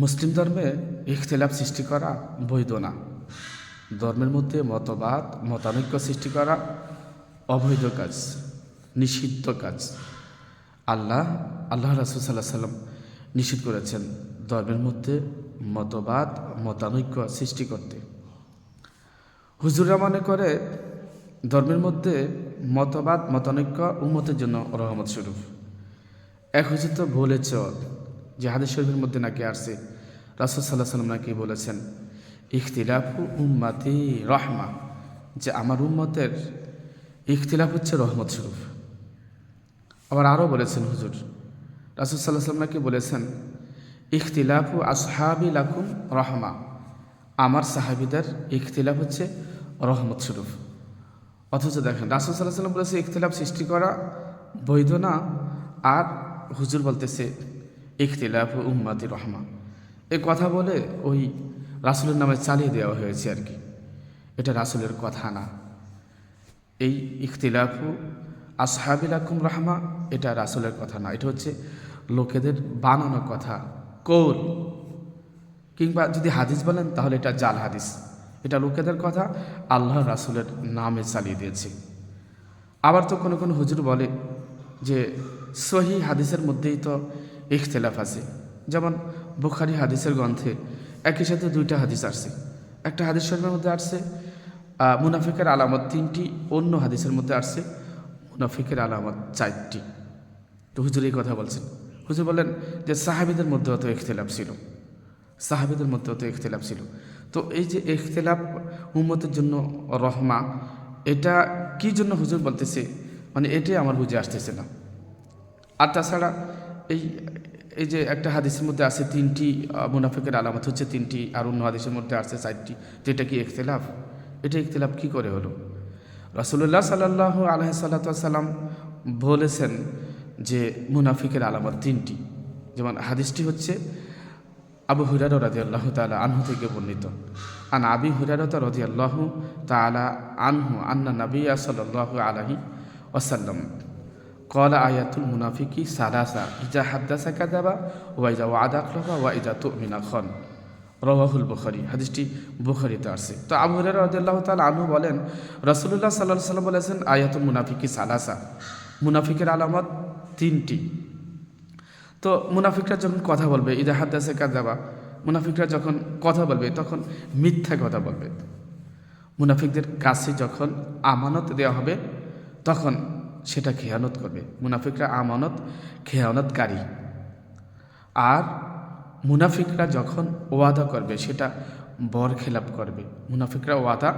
মুসলিম ধর্মে ইখতিলাফ সৃষ্টি করা বৈধ না। ধর্মের মধ্যে মতবাদ, মতানৈক্য সৃষ্টি করা অবৈধ কাজ, নিষিদ্ধ কাজ। আল্লাহ আল্লাহ রাসুল সাল্লাহ সাল্লাম নিষিদ্ধ করেছেন ধর্মের মধ্যে মতবাদ, মতানৈক্য সৃষ্টি করতে। হুজুরা মনে করে ধর্মের মধ্যে মতবাদ, মতানৈক্য উন্মতের জন্য রহমত স্বরূপ। এক হুজুর তো বলেছ যে হাদিস শরীফের মধ্যে নাকি আসছে, রাসুল সাল্লাহ সাল্লাম নাকি বলেছেন, ইখতিলাফু উম্মাতি রহমা যে আমার উম্মতের ইখতিলাফ হচ্ছে রহমত স্বরূপ। আবার আরও বলেছেন হুজুর, রাসুল সাল্লাহ সাল্লাম নাকি বলেছেন, ইখতিলাফু আসহাবি লাকুম রহমা আমার সাহাবিদের ইখতিলাফ হচ্ছে রহমত স্বরূপ। অথচ দেখেন, রাসুল সাল্লাহ সাল্লাম বলেছে, ইখতিলাফ সৃষ্টি করা বৈধ না আর হুজুর বলতেছে ইখতিলাফ উম্মাতি রহমা। এ কথা বলে ওই রাসুলের নামে চালিয়ে দেওয়া হয়েছে আর কি। এটা রাসুলের কথা না। এই ইখতিলাফু আসহাবিল আকুম রহমা, এটা রাসুলের কথা না। এটা হচ্ছে লোকেদের বানানো কথা, কৌল। কিংবা যদি হাদিস বলেন, তাহলে এটা জাল হাদিস। এটা লোকেদের কথা, আল্লাহ রাসুলের নামে চালিয়ে দিয়েছে। আবার তো কোনো কোনো হুজুর বলে যে সহি হাদিসের মধ্যেই তো ইখতলাফ আছে। যেমন বুখারি হাদিসের গ্রন্থে একই সাথে দুইটা হাদিস আসছে। একটা হাদিস শরীফের মধ্যে আসছে মুনাফিকের আলামত তিনটি, অন্য হাদিসের মধ্যে আসছে, মুনাফিকের আলামত চারটি। তো হুজুর এই কথা বলছেন। হুজুর বলেন যে সাহাবিদের মধ্যে তো ইখতলাফ ছিল। সাহাবিদের মধ্যে তো ইখতলাফ ছিল। তো এই যে ইখতলাফ উম্মতের জন্য রহমা, এটা কি জন্য হুজুর বলতেছে? মানে এটাই আমার বুঝে আসতেছে না। আর তাছাড়া এই এই যে একটা হাদিসের মধ্যে আছে তিনটি মুনাফিকের আলামত হচ্ছে তিনটি, আর অন্য হাদিসের মধ্যে আছে চারটি। তো এটা কি ইখতলাফ? এটা ইখতলাফ কি করে হলো? রাসুল্লাহ সাল্লাহ আলহ সাল্লাম বলেছেন যে মুনাফিকের আলামত তিনটি। যেমন হাদিসটি হচ্ছে আবু হুরার রাজি আল্লাহ তালা আনহু থেকে বর্ণিত। আন আবি হুরারত রাজি আল্লাহ তালা আনহু আন্না নবিয়া সাল্লাহ আলহি ওসাল্লাম কল আয়াতুল মুনাফিকি সাদাসা ইজা হাদ্দাসা কাদাবা ওয়াইজা ওয়াদা ওয়া ইজা তো মিনা খন রওয়াহুল বুখারি হাদিসটি বুখারিতে আসে তো আবু হরেরা রদুল্লাহ তাল আনু বলেন রসুল্লাহ সাল্লাহ সাল্লাম বলেছেন আয়াতুল মুনাফিকি সালাসা। মুনাফিকের আলামত তিনটি। তো মুনাফিকরা যখন কথা বলবে ইজা ইদা সাকা দাবা মুনাফিকরা যখন কথা বলবে, তখন মিথ্যা কথা বলবে। মুনাফিকদের কাছে যখন আমানত দেওয়া হবে, তখন সেটা খেয়ানত করবে। মুনাফিকরা আমানত, খেয়ানতকারী। আর মুনাফিকরা যখন ওয়াদা করবে, সেটা বর খেলাপ করবে। মুনাফিকরা ওয়াদা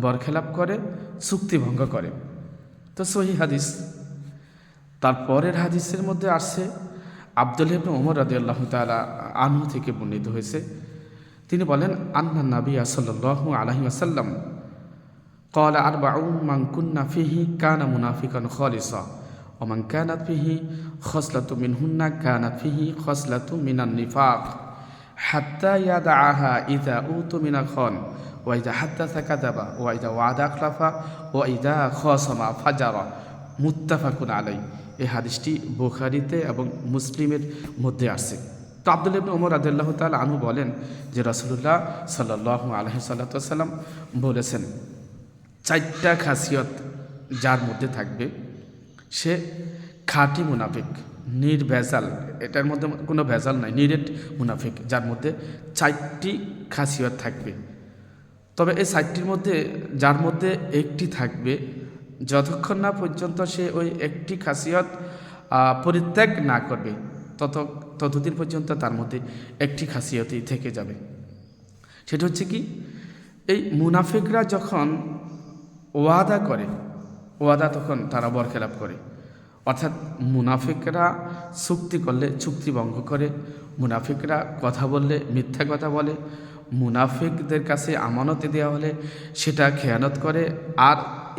বর খেলাপ করে, চুক্তি ভঙ্গ করে। তো সহি হাদিস। তারপরের হাদিসের মধ্যে আসছে আব্দুল ইবনে ওমর রাদি আল্লাহ তালা আনহু থেকে বর্ণিত হয়েছে। তিনি বলেন, আন্না নাবী সাল্লাহ আলহি আসাল্লাম قال أربع من كنا فيه كان منافقا خالصا ومن كانت فيه خصلة منهن كانت فيه خصلة من النفاق حتى يدعها إذا أوت من الخون وإذا حدث كذب وإذا وعد أخلف وإذا خاصم فجر মুত্তাফাকুন আলাই এই হাদিসটি বুখারিতে এবং মুসলিমের মধ্যে আসছে তো আব্দুল ইবনে ওমর আদাল্লাহ তাল আনু বলেন যে রাসুলুল্লাহ সাল্লাহ আলহি সাল্লাম বলেছেন চারটা খাসিয়ত যার মধ্যে থাকবে, সে খাঁটি মুনাফিক, নির্ভেজাল, এটার মধ্যে কোনো ভেজাল নাই, নিরেট মুনাফিক, যার মধ্যে চারটি খাসিয়ত থাকবে। তবে এই সাইটটির মধ্যে, যার মধ্যে একটি থাকবে, যতক্ষণ না পর্যন্ত সে ওই একটি খাসিয়ত পরিত্যাগ না করবে, তত, ততদিন পর্যন্ত তার মধ্যে একটি খাসিয়তই থেকে যাবে। সেটা হচ্ছে কি, এই মুনাফিকরা যখন ওয়াদা করে। ওয়াদা তখন তারা বরখেলাপ করে। অর্থাৎ মুনাফিকরা চুক্তি করলে চুক্তি ভঙ্গ করে, মুনাফিকরা কথা বললে মিথ্যা কথা বলে, মুনাফিকদের কাছে আমানতে দেওয়া হলে সেটা খেয়ানত করে। আর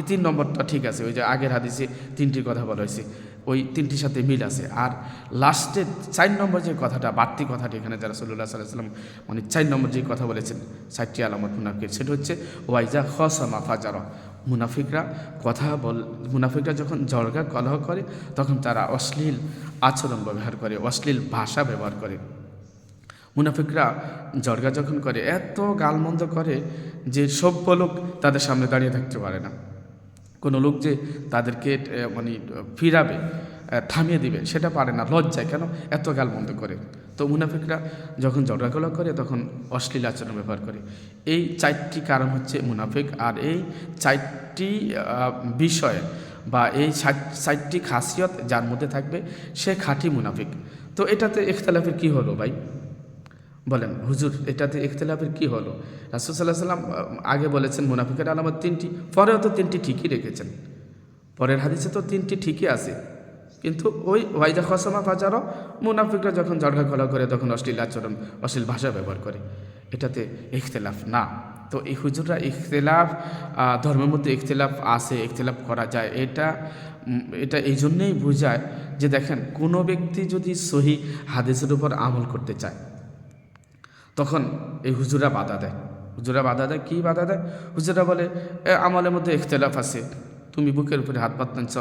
তিন নম্বরটা ঠিক আছে, ওই যে আগের হাদিসে তিনটির কথা বলা হয়েছে, ওই তিনটির সাথে মিল আছে। আর লাস্টের চার নম্বর যে কথাটা, বাড়তি কথাটি এখানে যারা সল্লাহ সাল্লাম মানে চার নম্বর যে কথা বলেছেন চারটি আলামত মুনাফিক সেটা হচ্ছে, ওয়াইজা খসমা ফাজারা মুনাফিকরা কথা বল, মুনাফিকরা যখন জর্গা কলহ করে, তখন তারা অশ্লীল আচরণ ব্যবহার করে, অশ্লীল ভাষা ব্যবহার করে। মুনাফিকরা জর্গা যখন করে, এত গালমন্দ করে যে সভ্য লোক তাদের সামনে দাঁড়িয়ে থাকতে পারে না। কোনো লোক যে তাদেরকে মানে ফিরাবে থামিয়ে দিবে সেটা পারে না, লজ্জায়, কেন? এত গাল বন্ধ করে। তো মুনাফিকরা যখন ঝগড়াগলা করে, তখন অশ্লীল আচরণ ব্যবহার করে। এই চারটি কারণ হচ্ছে মুনাফিক, আর এই চারটি বিষয় বা এই চারটি খাসিয়ত যার মধ্যে থাকবে, সে খাঁটি মুনাফিক। তো এটাতে ইখতলাফের কি হলো ভাই? বলেন, হুজুর, এটাতে ইখতলাফের কি হলো? রাসুল সাল্লাহ সাল্লাম আগে বলেছেন মুনাফিকের আলামত তিনটি, পরেও তো তিনটি ঠিকই রেখেছেন। পরের হাদিসে তো তিনটি ঠিকই আছে। কিন্তু ওই ওয়াইদা খসমা ফাজারও মুনাফিকরা যখন ঝগড়া গলা করে তখন অশ্লীল আচরণ অশ্লীল ভাষা ব্যবহার করে। এটাতে ইখতলাফ না। তো এই হুজুররা ইখতলাফ ধর্মের মধ্যে ইখতলাফ আসে ইখতলাফ করা যায়। এটা এটা এই জন্যেই বোঝায় যে দেখেন কোনো ব্যক্তি যদি সহি হাদিসের উপর আমল করতে চায় তখন এই হুজুরা বাধা দেয়। হুজুরা বাধা দেয় কী বাধা দেয়? হুজুরা বলে "এ, আমলের মধ্যে ইখতলাফ আছে। তুমি বুকের উপরে হাত বাঁধতেছ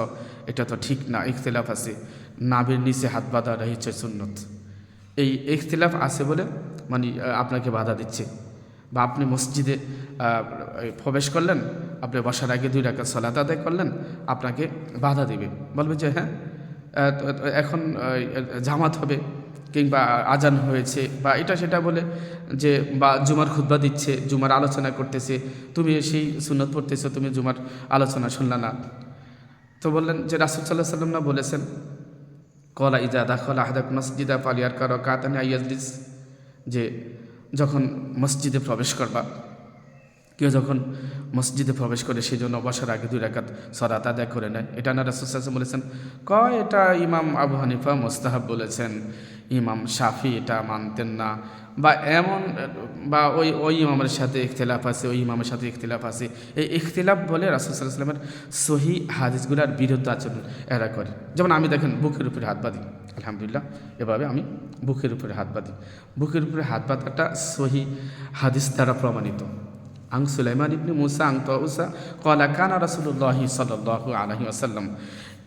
এটা তো ঠিক না, ইখতলাফ আছে। নাভের নিচে হাত বাঁধা রয়েছে সুন্নত। এই ইখতলাফ আছে বলে মানে আপনাকে বাধা দিচ্ছে। বা আপনি মসজিদে প্রবেশ করলেন, আপনি বসার আগে দুই রাখা সলাত আদায় করলেন, আপনাকে বাধা দিবে। বলবে যে হ্যাঁ এখন জামাত হবে। কিংবা আজান হয়েছে বা এটা সেটা বলে যে, বা জুমার খুতবা দিচ্ছে, জুমার আলোচনা করতেছে, তুমি সেই সুন্নত পড়তেছো, তুমি জুমার আলোচনা শুনলা না। তো বললেন যে, রাসুল সাল্লাহ সাল্লাম না বলেছেন, কলা ইজা দাখল আহাদাক মসজিদা পালিয়ার কারও কাতানে আইয়াজলিস যে, যখন মসজিদে প্রবেশ করবা, কেউ যখন মসজিদে প্রবেশ করে সেই জন্য বসার আগে দুই রাকাত সরাত আদায় করে নেয়। এটা না রাসুসাল্লাম বলেছেন কয় এটা ইমাম আবু হানিফা মোস্তাহাব বলেছেন? ইমাম শাফি এটা মানতেন না। বা এমন, বা ওই ওই ইমামের সাথে ইখতলাফ আছে, ওই ইমামের সাথে ইখতলাফ আছে। এই ইখতলাফ বলে রাসুলসাল্লামের সহি হাদিসগুলার বিরুদ্ধ আচরণ এরা করে। যেমন আমি দেখেন বুকের উপরে হাত বাঁধি, আলহামদুলিল্লাহ, এভাবে আমি বুকের উপরে হাত বাঁধি। বুকের উপরে হাত বাঁধাটা সহি হাদিস দ্বারা প্রমাণিত। আং সুলাইমান ইবনে মুসা আং তো উসা কলা কানা রাসুল্লাহি সাল্লাহ আলহি আসাল্লাম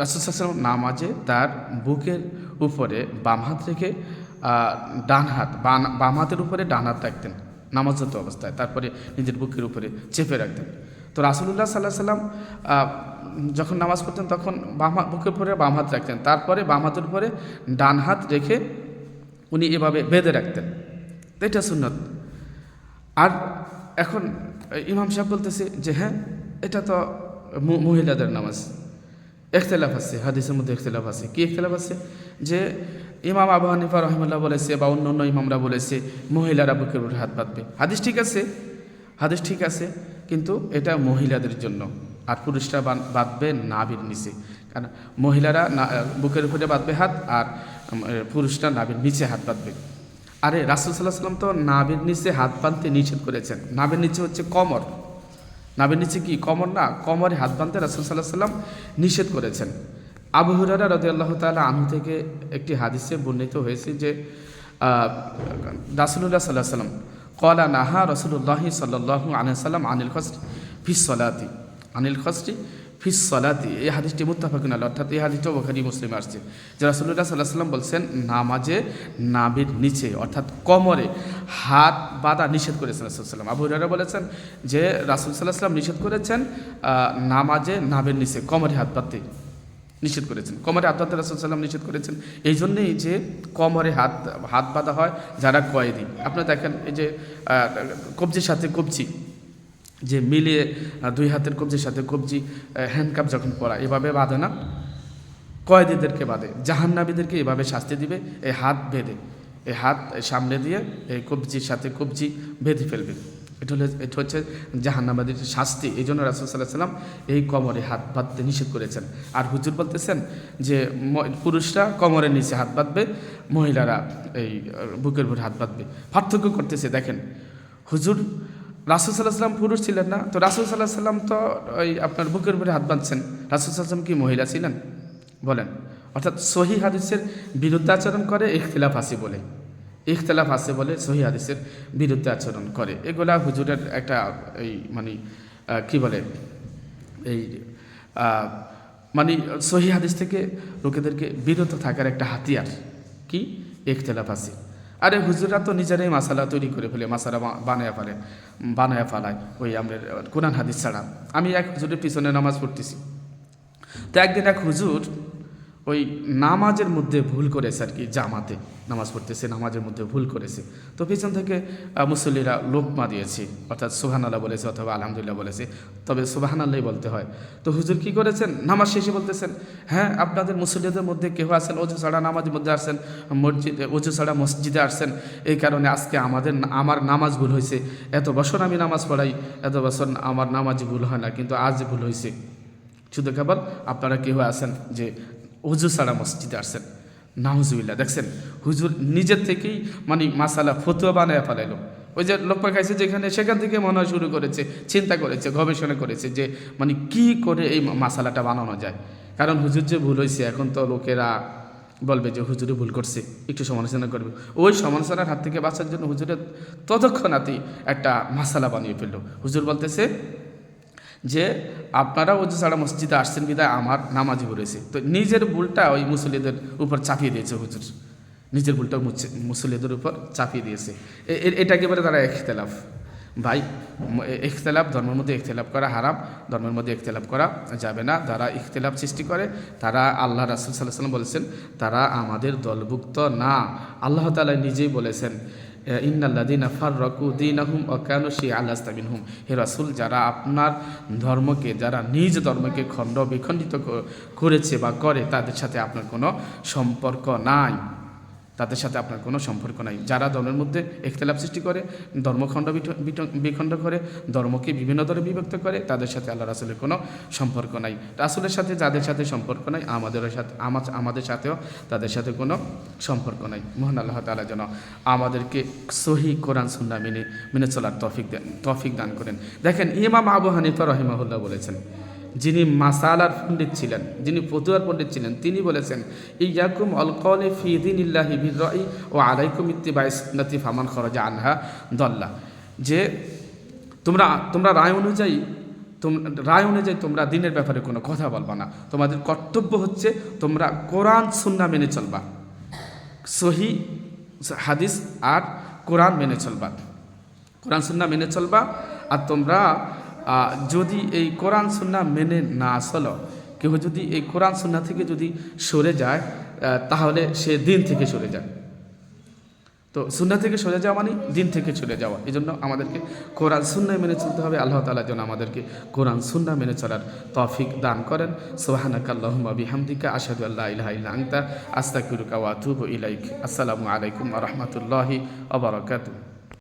রাসুল সাল্লাম নামাজে তার বুকের উপরে বাম হাত রেখে ডান হাত বাম হাতের উপরে ডান হাত রাখতেন, নামাজরত অবস্থায়, তারপরে নিজের বুকের উপরে চেপে রাখতেন। তো রাসুলুল্লাহ সাল্লাহ সাল্লাম যখন নামাজ পড়তেন তখন বাম বুকের উপরে বাম হাত রাখতেন, তারপরে বাম হাতের উপরে ডান হাত রেখে উনি এভাবে বেঁধে রাখতেন। এটা সুন্নত। আর এখন ইমাম সাহেব বলতেছে যে হ্যাঁ এটা তো মহিলাদের নামাজ। এখতলাফ আছে, হাদিসের মধ্যে এখতলাফ আছে। কি এখতলাফ আছে? যে ইমাম আবু হানিফা রহমুল্লাহ বলেছে বা অন্য অন্য ইমামরা বলেছে, মহিলারা বুকের উপরে হাত পাতবে হাদিস ঠিক আছে, হাদিস ঠিক আছে, কিন্তু এটা মহিলাদের জন্য। আর পুরুষরা বাঁধবে নাভির নিচে। কারণ মহিলারা বুকের উপরে বাঁধবে হাত আর পুরুষরা নাভির নিচে হাত বাঁধবে। আরে রাসুল সাল্লাহ সাল্লাম তো নাভির নিচে হাত বাঁধতে নিষেধ করেছেন। নাভির নিচে হচ্ছে কমর। নাভির নিচে কি কমর? না, কমরে হাত বাঁধতে রাসুল সাল্লাহ সাল্লাম নিষেধ করেছেন। আবু হুরারা রদি আল্লাহ তালা আনু থেকে একটি হাদিসে বর্ণিত হয়েছে যে রাসুলুল্লাহ সাল্লাহ সাল্লাম কলা নাহা রসুল্লাহি সাল্লাহ আনসাল্লাম আনিল খসরি ফিস সলাতি। আনিল খসরি ফিস এই হাদিসটি মুত্তাফাকুন আল্লাহ অর্থাৎ এই হাদিসটা বোখারি মুসলিম আসছে। যে রাসুল্লাহ সাল্লাহ সাল্লাম বলছেন, নামাজে নাবির নিচে, অর্থাৎ কমরে হাত বাঁধা নিষেধ করেছেন রাসুল সাল্লাম আবু হুরারা বলেছেন যে রাসুল সাল্লাহ সাল্লাম নিষেধ করেছেন নামাজে নাবের নিচে, কমরে হাত বাঁধতে নিষেধ করেছেন। কমরে হাত বাঁধতে রাসুল সাল্লাম নিষেধ করেছেন। এই জন্যেই যে কমরে হাত হাত বাঁধা হয় যারা কয়েদি। আপনারা দেখেন এই যে কবজির সাথে কবজি যে মিলিয়ে দুই হাতের কবজির সাথে কবজি হ্যান্ডকাপ যখন পরা, এভাবে বাঁধে না। কয়েদিদেরকে বাঁধে জাহান্নাবিদেরকে এভাবে শাস্তি দিবে এই হাত বেঁধে এই হাত সামনে দিয়ে এই কবজির সাথে কবজি বেঁধে ফেলবে। এটা হলো, এটা হচ্ছে জাহান্নাবাদের শাস্তি। এই জন্য রাসুল সাল্লাহ সাল্লাম এই কমরে হাত বাঁধতে নিষেধ করেছেন। আর হুজুর বলতেছেন যে পুরুষরা কমরের নিচে হাত বাঁধবে, মহিলারা এই বুকের ভরে হাত বাঁধবে। পার্থক্য করতেছে, দেখেন, হুজুর রাসুল সাল্লাহ সাল্লাম পুরুষ ছিলেন না। তো রাসুল সাল্লাহ সাল্লাম তো ওই আপনার বুকের উপরে হাত বাঁধছেন। রাসুল সাল্লাম কি মহিলা ছিলেন? বলেন। অর্থাৎ সহি হাদিসের বিরুদ্ধে আচরণ করে, ইখতিলাফ আসি বলে। ইখতলাফ আছে বলে সহি হাদিসের বিরুদ্ধে আচরণ করে। এগুলা হুজুরের একটা এই মানে কি বলে? এই মানে সহি হাদিস থেকে লোকেদেরকে বিরত থাকার একটা হাতিয়ার। কি? ইখতলাফ আছে। আরে হুজুরা তো নিজেরাই মাসালা তৈরি করে ফেলে, মাসালা বানায় ফেলে বানায়া ফেলায় ওই আমাদের কোরআন হাদিস ছাড়া। আমি এক হুজুরের পিছনে নামাজ পড়তেছি। তো একদিন এক হুজুর ওই নামাজের মধ্যে ভুল করেছে আর কি, জামাতে নামাজ পড়তেছে, নামাজের মধ্যে ভুল করেছে। তো পিছন থেকে মুসল্লিরা লোকমা দিয়েছে অর্থাৎ সুহানাল্লাহ বলেছে অথবা আলহামদুলিল্লাহ বলেছে, তবে সুবাহানাল্লাহ বলতে হয়। তো হুজুর কি করেছেন? নামাজ শেষে বলতেছেন হ্যাঁ আপনাদের মুসল্লিদের মধ্যে কেউ আসেন অজু ছাড়া নামাজের মধ্যে আসছেন, মসজিদ, অজু ছাড়া মসজিদে আসছেন, এই কারণে আজকে আমাদের, আমার নামাজ ভুল হয়েছে। এত বছর আমি নামাজ পড়াই, এত বছর আমার নামাজ ভুল হয় না, কিন্তু আজ ভুল হয়েছে। শুধু কেবল আপনারা কেউ আছেন যে হুজুর ছাড়া মসজিদে আসছেন। নাহুজুবিল্লা দেখছেন? হুজুর নিজের থেকেই মানে মাসালা, ফতুয়া বানায় ফেলাইলো। ওই যে লোক খাইছে যেখানে, সেখান থেকে মনে শুরু করেছে, চিন্তা করেছে, গবেষণা করেছে যে মানে কি করে এই মাসালাটা বানানো যায়। কারণ হুজুর যে ভুল হয়েছে এখন তো লোকেরা বলবে যে হুজুরে ভুল করছে, একটু সমালোচনা করবে। ওই সমালোচনার হাত থেকে বাঁচার জন্য হুজুরের ততক্ষণাতেই একটা মাসালা বানিয়ে ফেলল। হুজুর বলতেছে যে আপনারা ওজু ছাড়া মসজিদে আসছেন বিদায়, আমার নামাজি পড়েছে। তো নিজের ভুলটা ওই মুসলিদের উপর চাপিয়ে দিয়েছে হুজুর। নিজের ভুলটা মুসল্লিদের উপর চাপিয়ে দিয়েছে। এটা একেবারে তারা এখতেলাফ ভাই ইখতিলাফ, ধর্মের মধ্যে ইখতিলাফ করা হারাম, ধর্মের মধ্যে ইখতিলাফ করা যাবে না। যারা ইখতিলাফ সৃষ্টি করে, তারা আল্লাহ রাসুল সাল্লাহ সাল্লাম বলেছেন, তারা আমাদের দলভুক্ত না। আল্লাহ তালা নিজেই বলেছেন ইন্নাল্লাদিনা ফাররাকু দিনাহুম অকানু শি আল্লাস্তাবিন হুম হে রাসুল, যারা আপনার ধর্মকে, যারা নিজ ধর্মকে খণ্ড বিখণ্ডিত করেছে বা করে, তাদের সাথে আপনার কোনো সম্পর্ক নাই। তাদের সাথে আপনার কোনো সম্পর্ক নাই। যারা ধর্মের মধ্যে এখতলাফ সৃষ্টি করে, ধর্মখণ্ড বিখণ্ড করে, ধর্মকে বিভিন্ন দলে বিভক্ত করে, তাদের সাথে আল্লাহ রাসুলের কোনো সম্পর্ক নাই। রাসুলের সাথে যাদের সাথে সম্পর্ক নাই আমাদের সাথে আমাদের সাথেও তাদের সাথে কোনো সম্পর্ক নাই। মোহন আল্লাহ তালা যেন আমাদেরকে সহি কোরআন, সুন্না মেনে মেনে চলার তফিক দেন তফিক দান করেন। দেখেন ইমাম আবু হানিফা রহিমাহুল্লাহ বলেছেন যিনি মাসালার পণ্ডিত ছিলেন, যিনি ফতুয়ার পণ্ডিত ছিলেন, তিনি বলেছেন, ইয়াকুম অল কলে ফিদিন ইল্লাহি ও আলাইকুম ইত্তিবাই সুন্নতি ফামান খরজা আনহা দল্লা। যে তোমরা তোমরা রায় অনুযায়ী রায় অনুযায়ী তোমরা দিনের ব্যাপারে কোনো কথা বলবা না। তোমাদের কর্তব্য হচ্ছে তোমরা কোরআন, সুন্না মেনে চলবা। সহি হাদিস আর কোরআন মেনে চলবা। কোরআন, সুন্না মেনে চলবা। আর তোমরা যদি এই কোরআন সুন্না মেনে না চলো কেউ যদি এই কোরআন সুন্না থেকে যদি সরে যায় তাহলে সে দিন থেকে সরে যায় তো সুন্না থেকে সরে যাওয়া মানে দিন থেকে চলে যাওয়া, এই জন্য আমাদেরকে কোরআন সুন্নায় মেনে চলতে হবে। আল্লাহ তালা যেন আমাদেরকে কোরআন সুন্না মেনে চলার তফিক দান করেন। সোহানাক আল্লাহুম্মা বিহামদিকা, আশহাদু আল্লা ইলাহা ইল্লা আনতা, আস্তাগফিরুকা ওয়া আতুবু ইলাইক। আসসালামু আলাইকুম রাহমাতুল্লাহি ওয়া বারাকাতুহু।